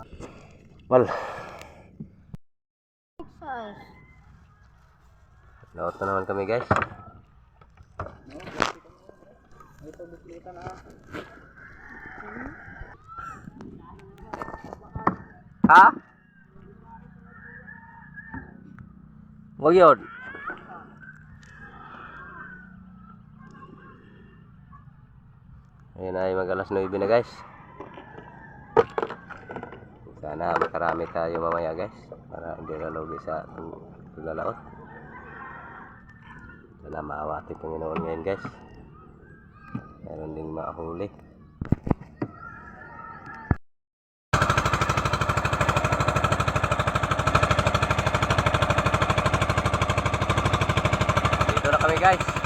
Exercise. laot na naman kami guys. Ha? Huwag yun. Ayun ay mag alas 9 na guys. Sana makarami tayo mamaya guys. Para hindi nalugi sa paglalaot. Sana maawati Panginoon ngayon guys. Meron ding makahuli. Dito na kami guys.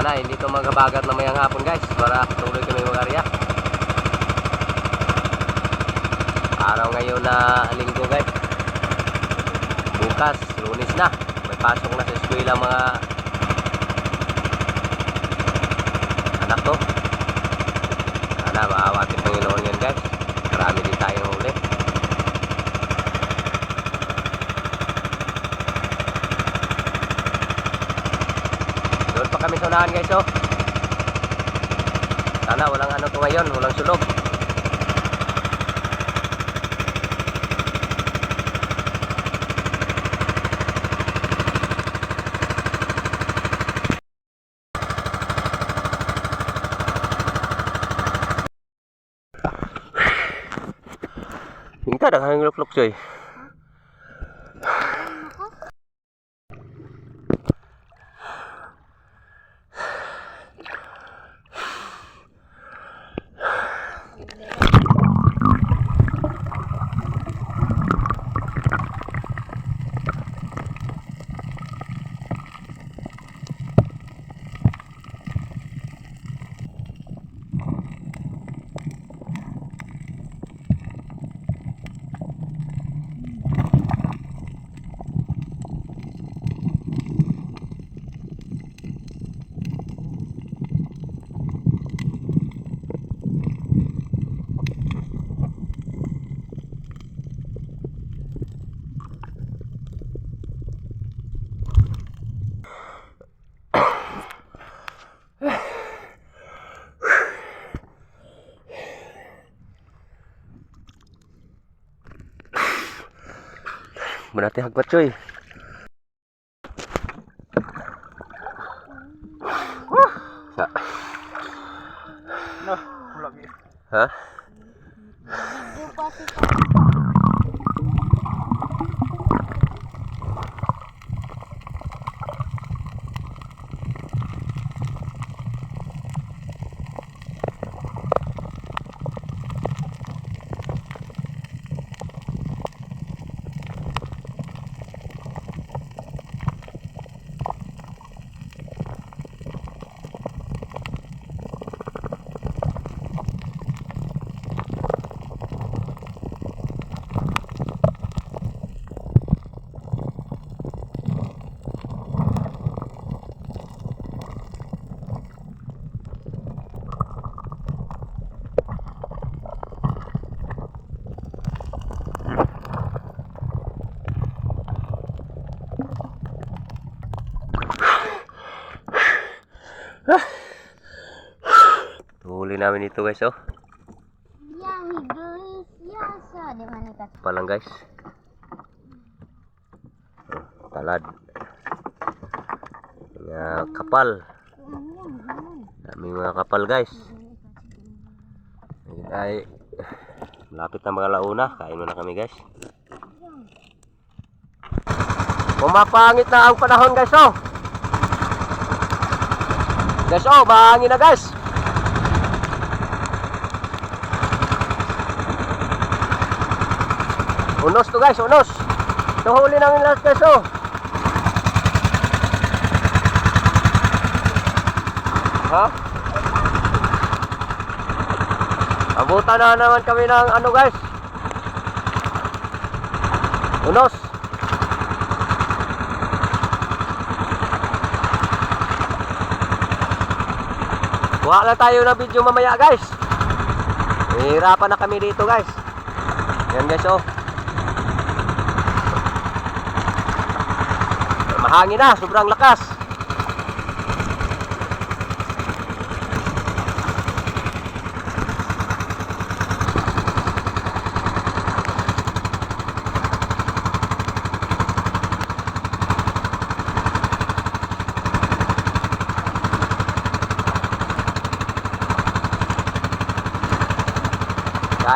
Sana hindi to magabagat na mayang hapon guys para tuloy kami mag-arya. Araw ngayon na linggo guys. Bukas, lunes na. May pasok na sa eskwela mga anak ko. Sana maawatin Panginoon yan guys. Marami din tayong huli. Doon pa kami sa unahan guys oh. Sana walang ano to ngayon, walang sulog. Hinta dah hang luk-luk coy. Berarti hagbat coy. Sa. Nah, lagi. Ha? Huli namin ito guys oh. Palang guys. Oh, talad. Mga kapal. Daming mga kapal guys. Ayun Ay, malapit na mga launa. Kain muna kami guys. Pumapangit na ang panahon guys oh. Guys oh, mahangin na guys. Unos to guys, unos. Ito huli namin lahat guys oh. Ha? Abutan na naman kami ng ano guys. Unos. Lang tayo ng video mamaya guys. Hihirapan na kami dito guys. Yan guys oh. Mahangin na, sobrang lakas.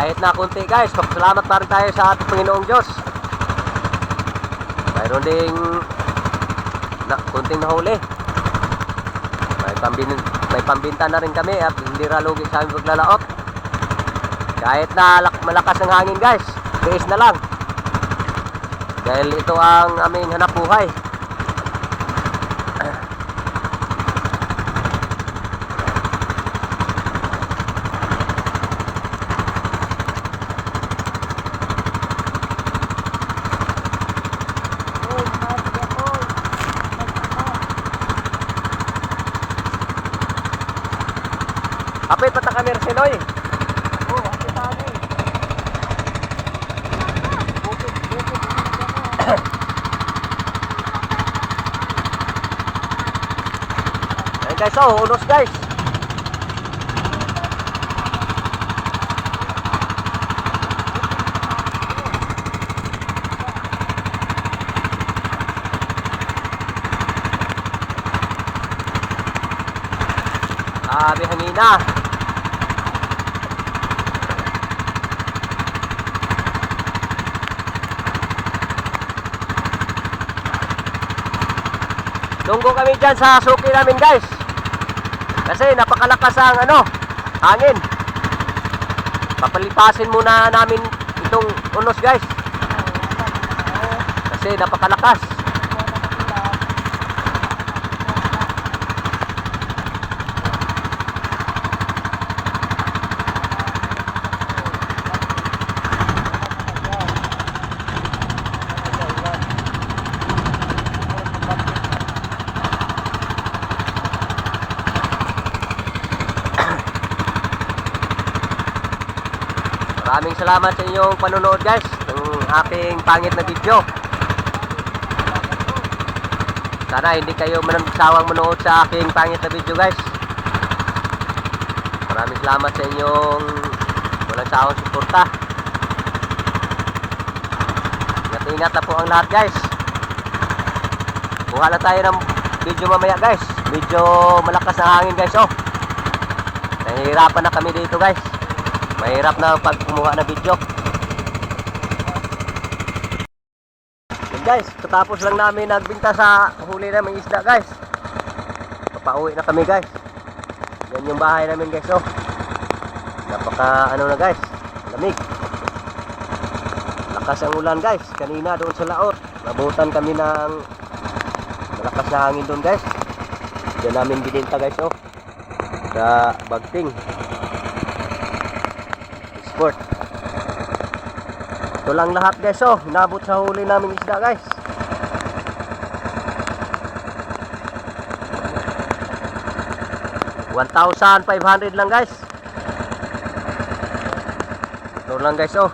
Kahit na kunti guys, salamat pa rin tayo sa ating Panginoong Diyos. Mayroon ding na, kunting nahuli. May, pambin, may pambinta na rin kami at hindi ralugi sa aming paglalaot. Kahit na lak- malakas ang hangin guys, tiis na lang. Dahil ito ang aming hanap buhay. Kapit pa ta kami Sinoy. Oh, ate tani. Bukid, bukid, Ayan guys, oh, unos guys. Ah, may hangin na. Tunggo kami dyan sa suki namin guys. Kasi napakalakas ang ano, hangin. Papalipasin muna namin itong unos guys. Kasi napakalakas. Maraming salamat sa inyong panonood guys ng aking pangit na video. Sana hindi kayo managsawang manood sa aking pangit na video guys. Maraming salamat sa inyong walang sawang suporta. Ingat-ingat na po ang lahat guys. Kuha na tayo ng video mamaya guys. Medyo malakas na hangin guys oh. Nahihirapan na kami dito guys. Mahirap na pag kumuha ng video. Yun guys, katapos lang namin nagbinta sa huli namin isda guys. Papauwi na kami guys. Yan yung bahay namin guys oh. Napaka ano na guys, lamig. Lakas ang ulan guys, kanina doon sa laot. Nabutan kami ng malakas na hangin doon guys. Diyan namin bininta guys oh. Sa Bagting sport. Ito lang lahat guys oh, inabot sa huli namin isda guys. One thousand five hundred lang guys. Ito lang guys oh.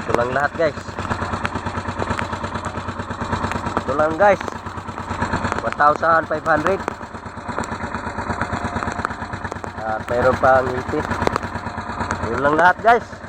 Ito lang lahat guys. Ito lang guys. 1,500 At mayroon pang 80 Yun lang lahat guys